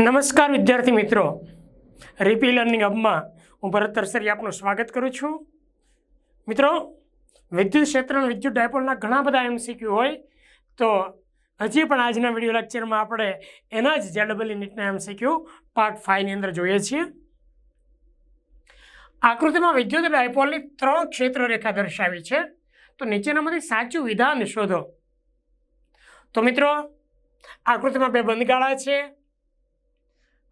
નમસ્કાર વિદ્યાર્થી મિત્રો. રીપી લર્નિંગ હબમાં હું ભરત તરસરી આપનું સ્વાગત કરું છું. મિત્રો, વિદ્યુત ક્ષેત્ર વિદ્યુત ડાયપોલના ઘણા બધા એમસીક્યુ હોય, તો હજી પણ આજના વીડિયો લેક્ચરમાં આપણે એના જ જેડબલી નીટના એમસીક્યુ પાર્ટ ફાઇવની અંદર જોઈએ છીએ. આકૃતિમાં વિદ્યુત ડાયપોલની ત્રણ ક્ષેત્ર રેખા દર્શાવી છે. તો નીચેનામાંથી સાચું વિધાન શોધો. તો મિત્રો, આકૃતિમાં બે બંધગાળા છે.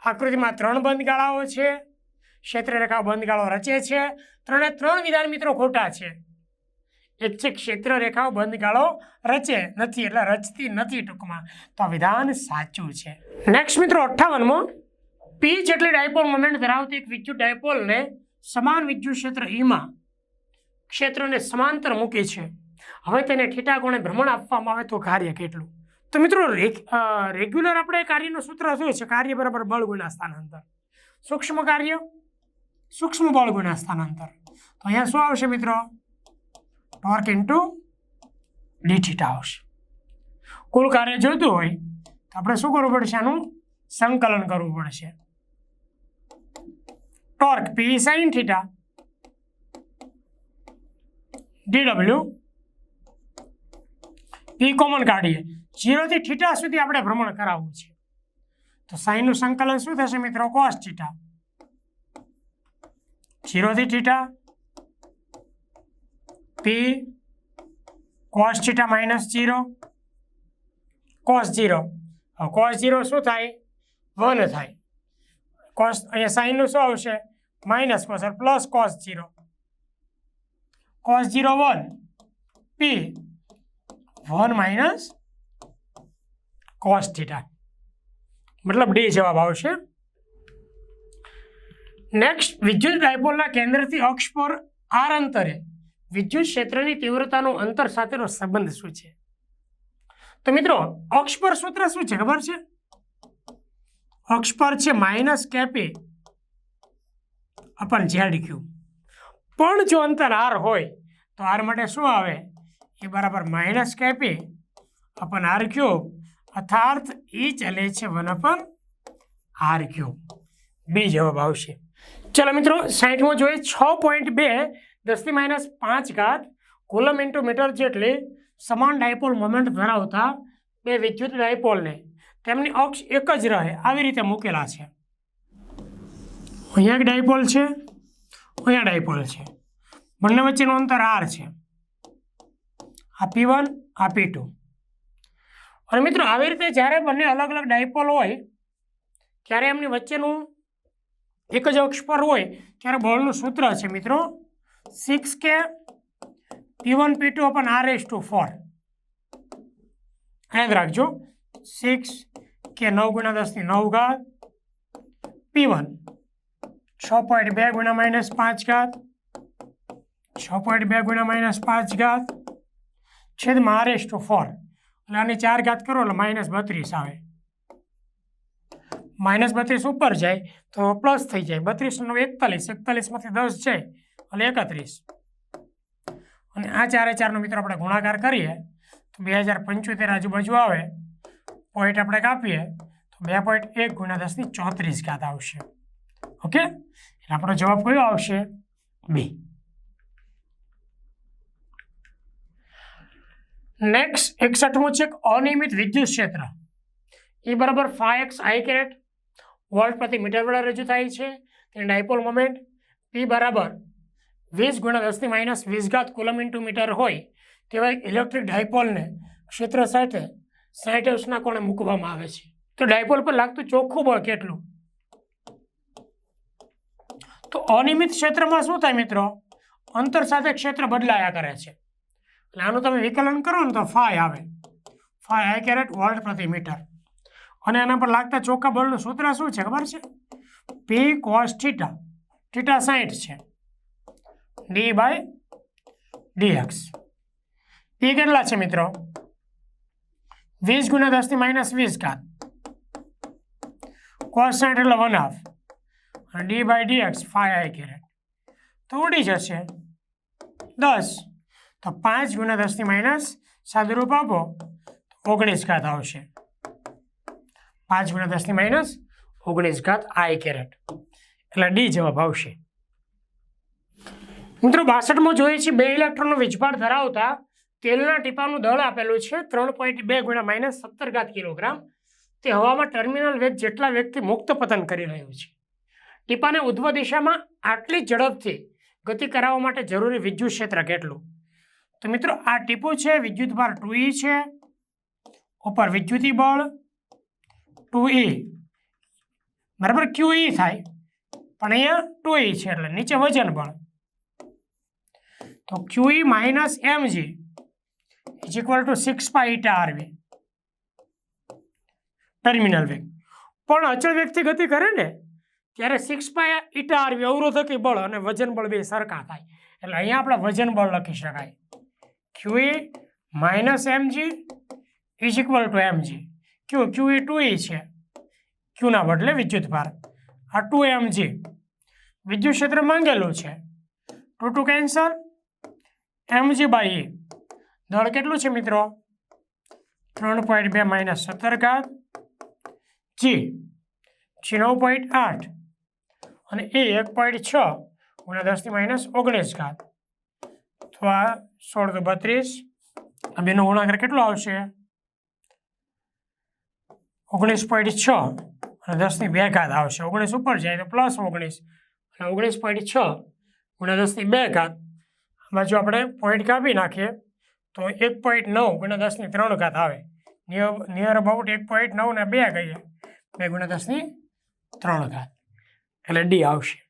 આકૃતિમાં ત્રણ બંધગાળાઓ છે ક્ષેત્રરેખા બંધગાળો રચે છે, ત્રણે ત્રણ વિધાન મિત્રો ખોટા છે. એક છે ક્ષેત્ર રેખાઓ બંધગાળો રચે નથી, એટલે રચતી નથી ટૂંકમાં. તો વિધાન સાચું છે. નેક્સ્ટ મિત્રો અઠ્ઠાવનમાં પી જેટલી ડાયપોલ મોમેન્ટ ધરાવતી એક વિદ્યુત ડાયપોલને સમાન વિદ્યુત ક્ષેત્ર ઈમાં ક્ષેત્રને સમાંતર મૂકે છે. હવે તેને થીટા ગુણે ભ્રમણ આપવામાં આવે તો કાર્ય કેટલું? તો મિત્રો રેગ્યુલર આપણે કાર્યનું સૂત્ર શું છે, કાર્ય બરાબર બળ ગુણા સ્થાનાંતર. સૂક્ષ્મ કાર્ય, સૂક્ષ્મ બળ ગુણા સ્થાનાંતર. તો અહીંયા શું આવશે મિત્રો? ટોર્ક ઇન્ટુ ડીઠીટા આવશે. કુલ કાર્ય જોઈતું હોય, તો આપણે શું કરવું પડશે? આનું સંકલન કરવું પડશે. Torque P sine theta DW P common કાઢીએ. જીરોથી થીટા સુધી આપણે ભ્રમણ કરાવવું છે. તો સાઈનનું સંકલન શું થશે મિત્રો? Cos theta. જીરોથી theta P cos theta minus zero cos zero. Cos zero શું થાય? વન થાય. કોસ અહીંયા સાઈનનું શું આવશે? Minus cos plus cos zero. Cos zero one. P one minus cos theta મતલબ ડી જવાબ આવશે. નેક્સ્ટ વિદ્યુત ડાયપોલના કેન્દ્રથી અક્ષ પર આર અંતરે વિદ્યુત ક્ષેત્રની તીવ્રતાનું અંતર સાથેનો સંબંધ શું છે? તો મિત્રો, અક્ષ પર સૂત્ર શું છે? ખબર છે? અક્ષ પર છે minus KP upon Z Q પણ જો અંતર આર હોય, તો આર માટે શું આવે? એ બરાબર minus KP upon R cube અર્થાત એ ચલે છે one upon R cube. B જવાબ આવશે. ચલો મિત્રો સાઈઠમાં જોઈએ, છ પોઈન્ટ બે દસથી માઇનસ પાંચ ઘાત કોલમ ઇન્ટુ મીટર જેટલી સમાન ડાયપોલ મોમેન્ટ ધરાવતા બે વિદ્યુત ડાયપોલને તેમની અક્ષ એક જ રહે, આવી રીતે મૂકેલા છે. અહીંયા એક ડાયપોલ છે, અહીંયા ડાયપોલ છે. બંને વચ્ચેનું અંતર આર છે. આ પી વન આ પી ટુ અને મિત્રો, આવી રીતે જ્યારે બંને અલગ અલગ ડાયપોલ હોય, ત્યારે એમની વચ્ચેનું એક જ અક્ષ પર હોય, ત્યારે બળનું સૂત્ર છે મિત્રો six K P one P two upon R S two four યાદ રાખજો સિક્સ કે નવ ગુણ્યા દસની નવ ઘાત પી વન છ પોઈન્ટ બે ગુણ્યા માઇનસ પાંચ ઘાત, છ પોઈન્ટ બે ગુણ્યા માઇનસ પાંચ ઘાત, છેદમાં આર એસ ટુ ફોર એટલે આની ચાર ઘાત કરો એટલે માઇનસ બત્રીસ આવે. માઇનસ બત્રીસ ઉપર જાય તો પ્લસ થઈ જાય. બત્રીસ નવ એકતાલીસ, એકતાલીસમાંથી દસ જાય એટલે એકત્રીસ. અને આ ચારે ચારનો મિત્રો આપણે ગુણાકાર કરીએ તો બે હજાર પંચોતેર આજુબાજુ આવે. પોઈન્ટ આપણે કાપીએ તો બે પોઈન્ટ એક ગુણ્યા દસની ચોત્રીસ ઘાત આવશે. ઓકે એટલે આપણો જવાબ કયો આવશે? બી નેક્સ્ટ એકસઠમું છે અનિયમિત વિદ્યુત ક્ષેત્ર. એ બરાબર five X I caret. Volt પ્રતિ મીટર વડે રજૂ થાય છે. તેની ડાયપોલ મોમેન્ટ પી બરાબર વીસ ગુણ્યા દસની માઇનસ વીસ ઘાત કુલમ ઇન્ટુ મીટર હોય તેવા ઇલેક્ટ્રિક ડાયપોલને ક્ષેત્ર સાથે સાઠ અંશના કોણે મૂકવામાં આવે છે. તો ડાયપોલ પર લાગતું ચોખ્ખું બળ કેટલું? તો અનિયમિત ક્ષેત્રમાં શું થાય મિત્રો? અંતર સાથે ક્ષેત્ર બદલાયા કરે છે. એટલે આનું તમે વિકલન કરો ને તો ફાય આવે. ફાય આઈ કેરેટ વોલ્ટ પ્રતિ મીટર. અને એના પર લાગતા ચોખ્ખા બળનું સૂત્ર શું છે ખબર છે? પી કોસ થીટા થીટા સાઠ છે. ડી બાય ડીએક્સ પી કેટલા છે મિત્રો? વીસ ગુણ્યા દસની માઇનસ વીસ ઘાત. કોસ સાઠ એટલે વન હાફ અને D by D X phi I caret તો ઉડી જશે. દસ. તો પાંચ ગુણ્યા દસની માઇનસ સાદુરૂપ આપો તો ઓગણીસ ઘાત આવશે. પાંચ ગુણ્યા દસની માઇનસ ઓગણીસ ઘાત આઈ કેરેટ. એટલે ડી જવાબ આવશે. મિત્રો બાસઠમાં જોઈએ છીએ બે ઇલેક્ટ્રોનનો વીજભાર ધરાવતા તેલના ટીપાનું દળ આપેલું છે, ત્રણ પોઈન્ટ બે ગુણ્યા માઇનસ સત્તર ઘાત કિલોગ્રામ તે હવામાં ટર્મિનલ વેગ જેટલા વેગથી મુક્ત પતન કરી રહ્યું છે. ટીપાને ઉધ્વ દિશામાં આટલી ઝડપથી ગતિ કરાવવા માટે જરૂરી વિદ્યુત ક્ષેત્ર કેટલું? તો મિત્રો, આ ટીપું છે, વિદ્યુત ભાર ટુ ઈ છે. ઉપર વિદ્યુતી બળ ટુ ઈ બરાબર ક્યુ ઈ થાય. પણ અહીંયા ટુ ઈ છે, એટલે નીચે વજન બળ. તો Q E minus M G is equal to six pi eta R V terminal વેગ. પણ અચળ વ્યક્તિ ગતિ કરે ને, ત્યારે six pi eta R V અવરોધકી બળ અને વજન બળ બે સરખા થાય. એટલે અહીંયા આપણે વજન બળ લખી શકાય. Q E minus MG is equal to MG Q Q A two E છે. ક્યુના બદલે વિદ્યુત ભાર. આ ટુ એમજી વિદ્યુત ક્ષેત્ર માંગેલું છે. Two two cancel MG by E દળ કેટલું છે મિત્રો? ત્રણ પોઈન્ટ બે માઇનસ સત્તર ઘાત જી જી નવ પોઈન્ટ આઠ અને એ એક પોઈન્ટ છ ગુણ્યા દસની માઇનસ ઓગણીસ ઘાત. આ સોળ તો બત્રીસ. આ બેનો ગુણાકાર કેટલો આવશે? ઓગણીસ પોઈન્ટ છ. અને દસની બે ઘાત આવશે. ઓગણીસ ઉપર જાય તો પ્લસ ઓગણીસ. અને ઓગણીસ પોઈન્ટ છ. ગુણ્યા દસની બે ઘાત આમાં બાજુ આપણે પોઈન્ટ કાપી નાખીએ, તો એક પોઈન્ટ નવ ગુણ્યા દસની ત્રણ ઘાત આવે. નિયર અબાઉટ એક પોઈન્ટ નવ ને બે કહીએ, બે ગુણ્યા દસની ત્રણ ઘાત. એટલે ડી આવશે.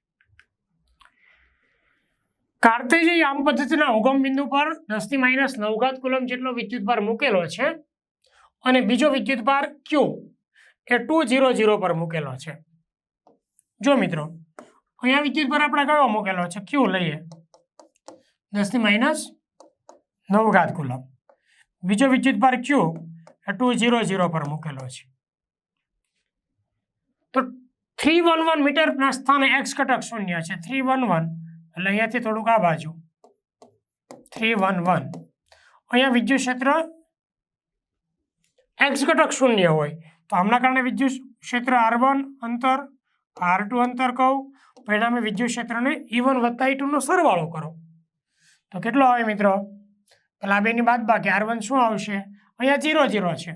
કાર્તેજી યામ પદ્ધતિના ઉગમ બિંદુ પર દસની માઇનસ નવઘાત કુલમ જેટલો વિદ્યુત ભાર મૂકેલો છે અને બીજો વિદ્યુત ભાર ક્યુ એ ટુ ઝીરો ઝીરો પર મૂકેલો છે. જો મિત્રો, અહીંયા વિદ્યુત ભાર આપણે કયો મૂકેલો છે? ક્યુ લઈએ. દસની માઇનસ નવઘાત કુલમ. બીજો વિદ્યુત ભાર ક્યુ એ ટુ ઝીરો ઝીરો પર મૂકેલો છે. તો થ્રી વન વન મીટરના સ્થાને એક્સ ઘટક શૂન્ય છે. થ્રી વન વન એટલે અહીંયાથી થોડુંક આ બાજુ. થ્રી વન વન અહીંયા વિદ્યુત ક્ષેત્ર એક્સ ઘટક શૂન્ય હોય. તો આમના કારણે વિદ્યુત ક્ષેત્ર આર વન અંતર આર ટુ અંતર કહું, પરિણામે વિદ્યુત ક્ષેત્રને ઈ વન વત્તા ઈ ટુનો સરવાળો કરો. તો કેટલો આવે મિત્રો? પેલા બેની બાદ બાકી આર વન શું આવશે? અહીંયા જીરો જીરો છે.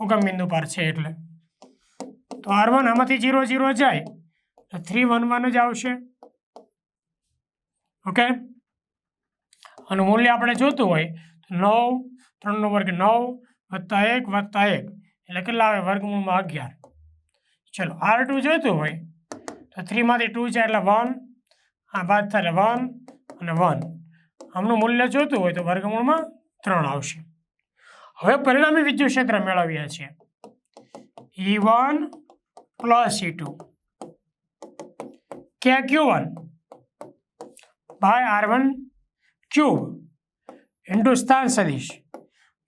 ઉગમ બિંદુ પર છે એટલે. તો આર વન આમાંથી જીરો જીરો જાય. તો થ્રી વન વન જ આવશે. ઓકે? આનું મૂલ્ય આપણે જોતું હોય તો નવ ત્રણનો વર્ગ નવ વત્તા એક વત્તા એક. એટલે કેટલા આવે? વર્ગમૂળમાં અગિયાર. ચલો આર ટુ જોઈતું હોય તો થ્રીમાંથી ટુ છે એટલે વન આ બાદ થાય વન અને વન આમનું મૂલ્ય જોતું હોય તો વર્ગમૂળમાં ત્રણ આવશે. હવે પરિણામી વિદ્યુત ક્ષેત્ર મેળવીએ છીએ. E one plus E two K Q? One by R one cube into સ્થાન સદિશ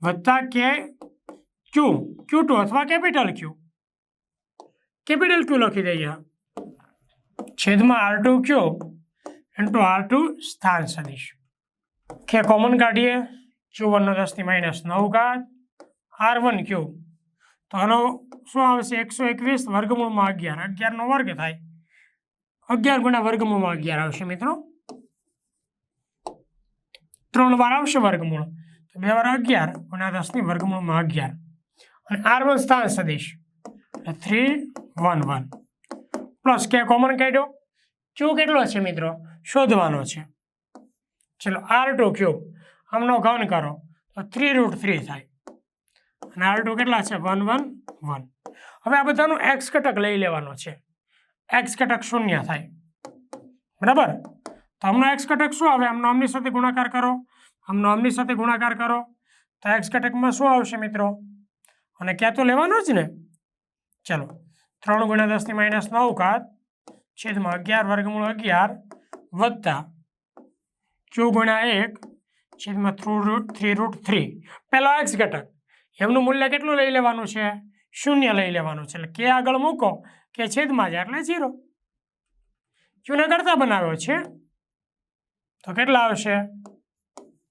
વત્તા કે ક્યુ ક્યુ ટુ અથવા કેપિટલ ક્યુ. કેપિટલ ક્યુ લખી દઈએ. છેદમાં R two cube into R two સ્થાન સદિશ. કે કોમન કાઢીએ? ક્યુ વનનો દસની માઇનસ નવ ઘાત આર વન ક્યુબ. તો આનો શું આવશે? એકસો એકવીસ વર્ગમૂળમાં અગિયાર. અગિયારનો વર્ગ થાય. અગિયાર ગુણ્યા વર્ગમૂળમાં અગિયાર આવશે મિત્રો. ત્રણ વાર આવશે વર્ગમૂળ. તો બે વાર અગિયાર અને આ દસની વર્ગમૂળમાં અગિયાર. અને આર વન સ્થાન સદીશ. Three one one plus K common કાઢ્યો? ક્યુ કેટલો છે મિત્રો? શોધવાનો છે. ચલો આર ટુ ક્યુબ આમનો ઘન કરો. તો થ્રી રૂટ થ્રી થાય. અને આર ટુ કેટલા છે? વન વન વન હવે આ બધાનું એક્સ ઘટક લઈ લેવાનો છે. એક્સ ઘટક શૂન્ય થાય. બરાબર? તો હમણાં એક્સ ઘટક શું આવે આમનો આમની સાથે ગુણાકાર કરો. આમનો આમની સાથે ગુણાકાર કરો. તો એક્સ ઘટકમાં શું આવશે મિત્રો? અને ક્યાં તો લેવાનો જ ને? ચલો. ત્રણ ગુણ્યા દસની માઇનસ નવ ઘાત છેદમાં અગિયાર વર્ગમૂળ અગિયાર વત્તા ક્યુ ગુણ્યા એક છેદમાં through root three root three પહેલો એક્સ ઘટક. એમનું મૂલ્ય કેટલું લઈ લેવાનું છે? શૂન્ય લઈ લેવાનું છે. એટલે કે આગળ મૂકો કે છેદમાં જાય એટલે ઝીરો જૂના કરતા બનાવ્યો છે. તો કેટલા આવશે?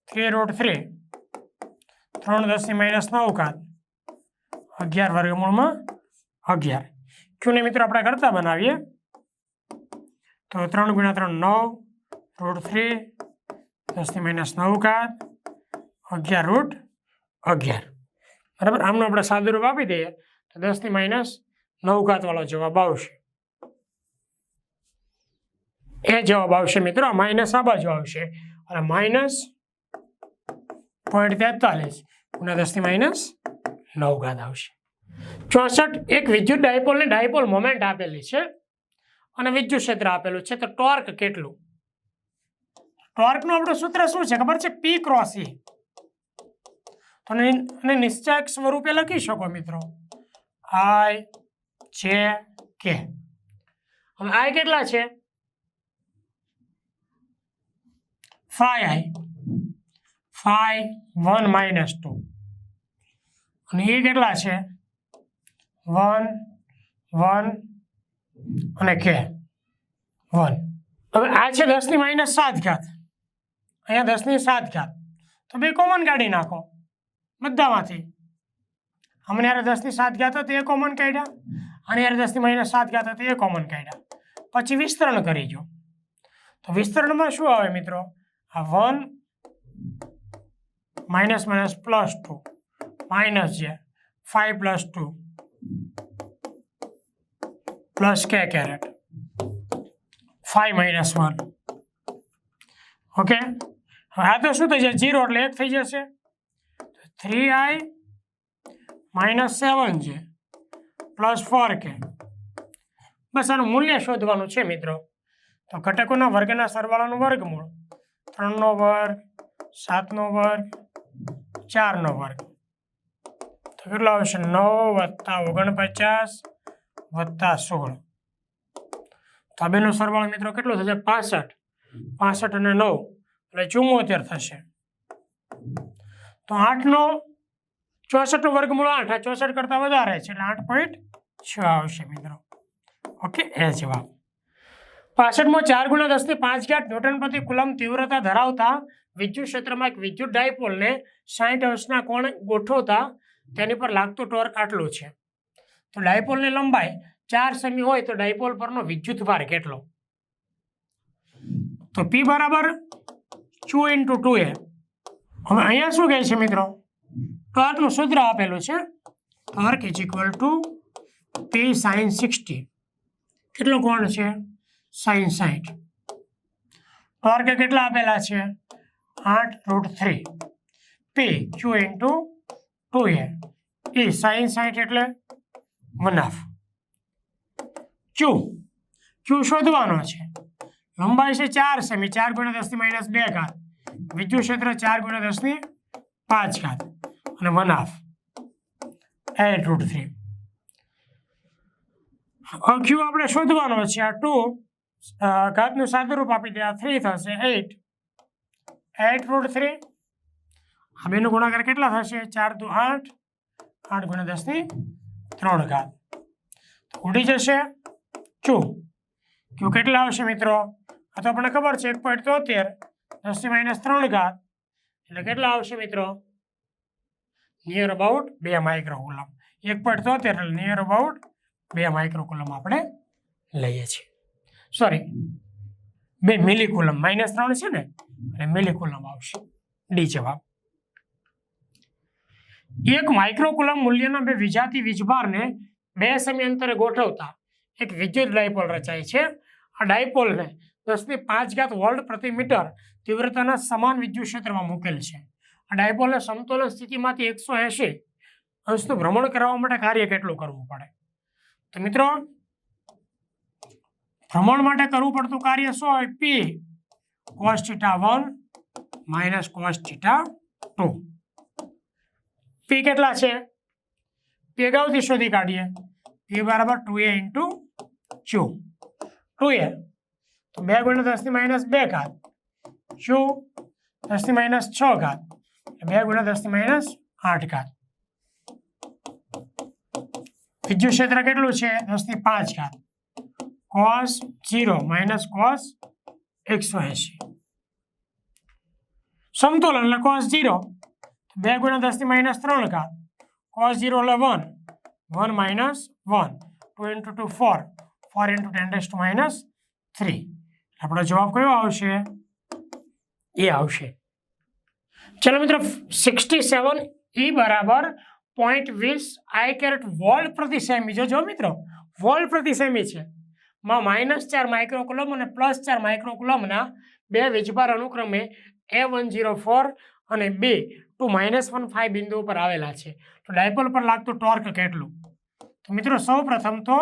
થ્રી રૂટ થ્રી ત્રણ દસની માઇનસ નવ ઘાત અગિયાર વર્ગમૂળમાં અગિયાર. ક્યુને મિત્રો આપણે કરતા બનાવીએ? તો ત્રણ ગુણ્યા ત્રણ નવ રૂટ થ્રી દસની માઇનસ નવ ઘાત અગિયાર રૂટ અગિયાર. બરાબર? આમનું આપણે સાદુરૂપ આપી દઈએ. તો દસની માઇનસ નવ ઘાતવાળો જવાબ આવશે. એ જવાબ આવશે મિત્રો માઇનસ આ બાજુ આવશે. અને માઇનસ પોઈન્ટ તેતાલીસ, ગુણ્યા દસથી માઇનસ નવ ઘાત આવશે. ચોસઠ એક વિદ્યુત ડાયપોલને ડાયપોલ મોમેન્ટ આપેલી છે. અને વિદ્યુત ક્ષેત્ર આપેલું છે. તો ટોર્ક કેટલું? ટોર્કનું આપણું સૂત્ર શું છે? ખબર છે? પી ક્રોસ તો ને- અને નિશ્ચયક સ્વરૂપે લખી શકો મિત્રો. આઈ જે કે હવે આઈ કેટલા છે? Phi I phi one minus two. અને એ કેટલા છે? વન વન અને કે. વન. હવે આ છે દસની માઇનસ સાત ઘાત. અહીંયા દસની સાત ઘાત. તો બે કોમન કાઢી નાખો. બધામાંથી. અમને યાર દસની સાત ઘાત હતી એ કોમન કાઢ્યા. અને યાર દસની માઇનસ સાત ઘાત હતી એ કોમન કાઢ્યા. પછી વિસ્તરણ કરી જો તો વિસ્તરણમાં શું આવે મિત્રો? આ one minus minus plus two. Minus J five plus two. Plus K caret? Five minus one. Okay? હવે આ તો શું થઈ જશે જીરો એટલે એક થઈ જશે. થ્રી આઈ માઇનસ સેવન છે પ્લસ ફોર કે. બસ આનું મૂલ્ય શોધવાનું છે મિત્રો. તો ઘટકોના વર્ગના સરવાળાનું વર્ગમૂળ. ત્રણનો વર્ગ, સાતનો વર્ગ, ચારનો વર્ગ. તો કેટલો આવશે? નવ વત્તા ઓગણપચાસ વત્તા સોળ. તો બેનો સરવાળો મિત્રો કેટલો થશે? પાસઠ. પાસઠ અને નવ. એટલે ચુમ્મોતેર થશે. તો આઠનો ચોસઠનો વર્ગમૂળ આઠ. આ ચોસઠ કરતાં વધારે છે. એટલે આઠ પોઈન્ટ છ આવશે મિત્રો. ઓકે? એ જવાબ. પાસઠમાં ચાર ગુણ્યા દસથી પાંચ ગાંઠ ન્યૂટન પ્રતિ કુલમ તીવ્રતા ધરાવતા વિદ્યુત ક્ષેત્રમાં એક વિદ્યુત ડાયપોલને સાઠ અંશના કોણ ગોઠવતા તેની પર લાગતો ટોર્ક આટલો છે. તો ડાયપોલની લંબાઈ ચાર સેમી હોય તો ડાયપોલ પરનો વિદ્યુત ભાર કેટલો? તો પી બરાબર ટુ ઇન્ટુ ટુ એ. હવે અહીંયા શું કહે છે મિત્રો? ટોર્કનું સૂત્ર આપેલું છે. Torque is equal to P sine sixty કેટલો કોણ છે? સાઇન સાઈઠ ટોર્ક કેટલા આપેલા છે? આઠ root three. P Q into two A A sine સાઈઠ એટલે મનાફ. ક્યુ ક્યુ શોધવાનો છે. લંબાઈ છે ચાર સેમી, ચાર ગુણ્યા દસની માઇનસ બે ઘાત. વિદ્યુત ક્ષેત્ર ચાર ગુણ્યા દસની પાંચ ઘાત. અને મનાફ. એટ રૂટ થ્રી ક્યુ આપણે શોધવાનો છે આ ટુ ઘાતનું સાદુરૂપ આપી દે. આ થ્રી થશે. એટ એટ રૂટ થ્રી આ બેનો ગુણાકાર કેટલા થશે? ચાર દુ આઠ. આઠ ગુણ્યા દસની ત્રણ ઘાત. તો ઉડી જશે ચૂ. ક્યુ કેટલા આવશે મિત્રો? આ તો આપણને ખબર છે, એક પોઈન્ટ તોતેર. દસની માઇનસ ત્રણ ઘાત. એટલે કેટલા આવશે મિત્રો? નિયર અબાઉટ બે માઇક્રોકુલમ એક પોઈન્ટ તોતેર એટલે નિયર અબાઉટ બે માઇક્રોકુલમ આપણે લઈએ છીએ. સોરી બે મિલીકુલમ માઇનસ ત્રણ છે ને અને મિલીકુલમ આવશે. ડી જવાબ. એક માઇક્રોકુલમ મૂલ્યના બે વિજાતી વીજભારને બે સમયાંતરે ગોઠવતા એક વિદ્યુત ડાયપોલ રચાય છે. આ ડાયપોલને દસની પાંચ ઘાત વોલ્ટ પ્રતિ મીટર તીવ્રતાના સમાન વિદ્યુત ક્ષેત્રમાં મૂકેલ છે. આ ડાયપોલને સમતોલન સ્થિતિમાંથી એકસો એંશી અંશનું ભ્રમણ કરવા માટે કાર્ય કેટલું કરવું પડે? તો મિત્રો ભ્રમણ માટે કરવું પડતું કાર્ય શું હોય? P cos theta one minus cos theta two P કેટલા છે? પી અગાઉથી શોધી કાઢીએ. પી બરાબર two A into Q two A તો બે ગુણ્યા દસની માઇનસ બે ઘાત. ક્યુ દસની માઇનસ છ ઘાત. બે ગુણ્યા દસની માઇનસ આઠ ઘાત. વિદ્યુત ક્ષેત્ર કેટલું છે? દસની પાંચ ઘાત. કોસ જીરો માઇનસ કોસ એકસો એંશી સમતોલન એટલે કોસ જીરો બે ગુણ્યા દસની માઇનસ ત્રણ ઘાત કોસ જીરો એટલે one one minus one two into two four four into ten raise two minus three આપણો જવાબ કયો આવશે? એ આવશે. ચલો મિત્રો સિક્સટી સેવન ઈ બરાબર પોઈન્ટ વીસ આઈ કેરેટ વોલ્ટ પ્રતિ સેમી જો મિત્રો વોલ્ટ પ્રતિ સેમી છે માં માઇનસ ચાર માઇક્રોકુલમ અને પ્લસ ચાર માઇક્રોકુલમના બે વીજભાર અનુક્રમે એ વન ઝીરો ફોર અને બે ટુ માઇનસ વન ફાઇવ બિંદુ ઉપર આવેલા છે. તો ડાયપોલ પર લાગતું ટોર્ક કેટલું? તો મિત્રો સૌ પ્રથમ તો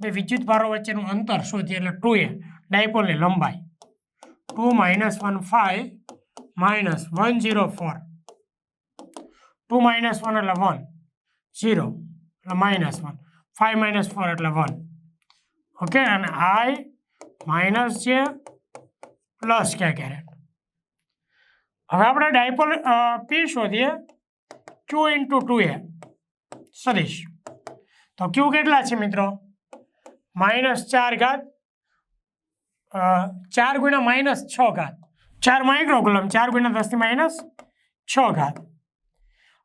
બે વિદ્યુત ભારો વચ્ચેનું અંતર શોધીએ એટલે ટુ એ ડાયપોલની લંબાઈ. Two minus one five minus one zero four two minus one એટલે વન ઝીરો એટલે minus one five minus four એટલે વન ઓકે અને I minus J plus K caret હવે આપણે ડાયપોલ પી શોધીએ ક્યુ ઇન્ટુ ટુ એ સદીશ તો ક્યુ કેટલા છે મિત્રો માઇનસ ચાર ઘાત અ, ચાર ગુણ્યા માઇનસ છ ઘાત ચાર માઇક્રોકુલમ ચાર ગુણ્યા દસથી માઇનસ છ ઘાત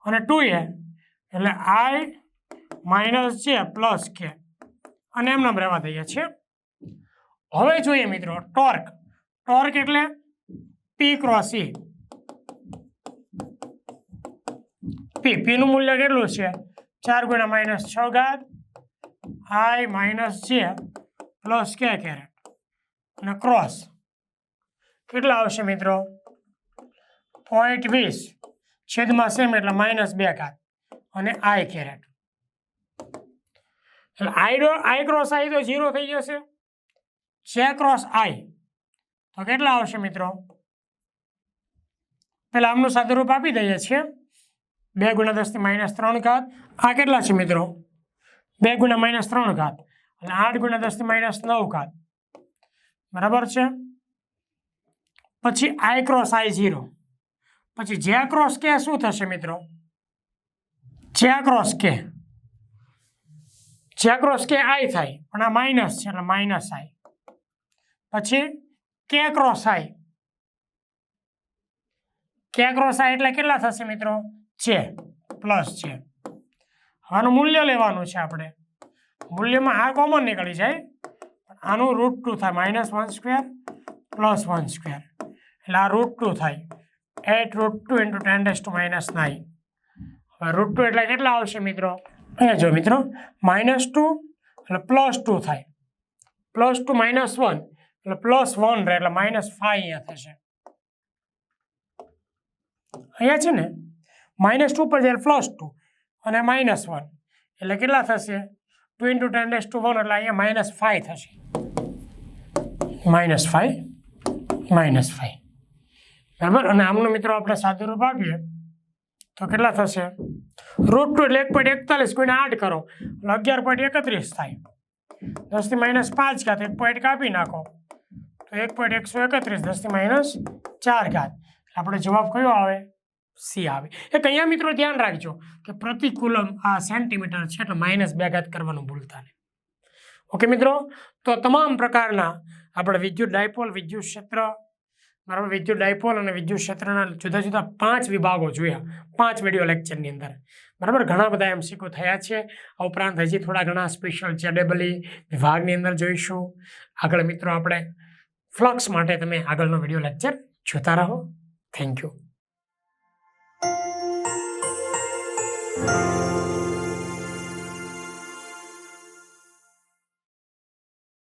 અને ટુ એ એટલે આઈ માઇનસ છે પ્લસ કે અને એમના બ્રેવા દઈએ છીએ હવે જોઈએ મિત્રો ટોર્ક ટોર્ક એટલે પી ક્રોસ ઈ પી પીનું મૂલ્ય કેટલું છે? ચાર ગુણ્યા માઇનસ છ ઘાત I minus J plus K caret અને ક્રોસ કેટલા આવશે મિત્રો? પોઈન્ટ વીસ છેદમાં સેમ એટલે માઇનસ બે ઘાત. અને આઈ કેરેટ એટલે આઈ ડો આઈ ક્રોસ આઈ તો ઝીરો થઈ જશે. જે ક્રોસ આઈ તો કેટલા આવશે મિત્રો? પહેલાં આમનું સાદુરૂપ આપી દઈએ છીએ. બે ગુણ્યા દસથી માઇનસ ત્રણ ઘાત. આ કેટલા છે મિત્રો? બે ગુણ્યા માઇનસ ત્રણ ઘાત. અને આઠ ગુણ્યા દસથી માઇનસ નવ ઘાત. બરાબર છે? પછી આઈ ક્રોસ આઈ ઝીરો પછી જે ક્રોસ કે શું થશે મિત્રો? જે ક્રોસ કે જે ક્રોસ કે આઈ થાય, પણ આ માઇનસ છે, એટલે માઇનસ આઈ પછી કે ક્રોસ આઈ કે ક્રોસ આઈ એટલે કેટલા થશે મિત્રો? છે પ્લસ છે આનું મૂલ્ય લેવાનું છે આપણે. મૂલ્યમાં આ કોમન નીકળી જાય આનું રૂટ ટુ થાય minus one square plus one square એટલે આ રૂટ ટુ થાય. Eight root two into ten raise two minus nine હવે રૂટ ટુ એટલે કેટલા આવશે મિત્રો? અહીંયા જો મિત્રો માઇનસ ટુ એટલે પ્લસ ટુ થાય. પ્લસ ટુ માઇનસ વન એટલે પ્લસ વન રહે એટલે માઇનસ ફાઈવ અહીંયા થશે. અહીંયા છે ને માઇનસ ટુ પર જાય પ્લસ ટુ અને માઇનસ વન એટલે કેટલા થશે? Two into ten raise two one એટલે અહીંયા માઇનસ ફાઈવ થશે. માઇનસ ફાઈવ માઇનસ ફાઈવ બરાબર? અને આમનો મિત્રો આપણે સાદું રૂપ આપીએ. તો કેટલા થશે? રૂટ ટુ એટલે એક પોઈન્ટ એકતાલીસ ગુણ્યા આઠ કરો. એટલે અગિયાર પોઈન્ટ એકત્રીસ થાય. દસથી માઇનસ પાંચ ઘાત એક પોઈન્ટ કાપી નાખો. તો એક પોઈન્ટ એકસો એકત્રીસ, દસથી માઇનસ ચાર ઘાત. આપણે જવાબ કયો આવે? સી આવે. એક અહીંયા મિત્રો ધ્યાન રાખજો કે પ્રતિકૂલમ આ સેન્ટીમીટર છે, એટલે માઇનસ બે ઘાત કરવાનું ભૂલતા નહીં. ઓકે મિત્રો? તો તમામ પ્રકારના આપણે વિદ્યુત ડાયપોલ, વિદ્યુત ક્ષેત્ર બરાબર વિદ્યુત ડાયપોલ અને વિદ્યુત ક્ષેત્રના જુદા જુદા પાંચ વિભાગો જોયા. પાંચ વીડિયો લેક્ચરની અંદર. બરાબર? ઘણા બધા એમસીક્યુ થયા છે. આ ઉપરાંત હજી થોડા ઘણા સ્પેશિયલ જેડેબલી વિભાગની અંદર જોઈશું. આગળ મિત્રો આપણે ફ્લક્સ માટે તમે આગળનો વીડિયો લેક્ચર જોતા રહો. Thank you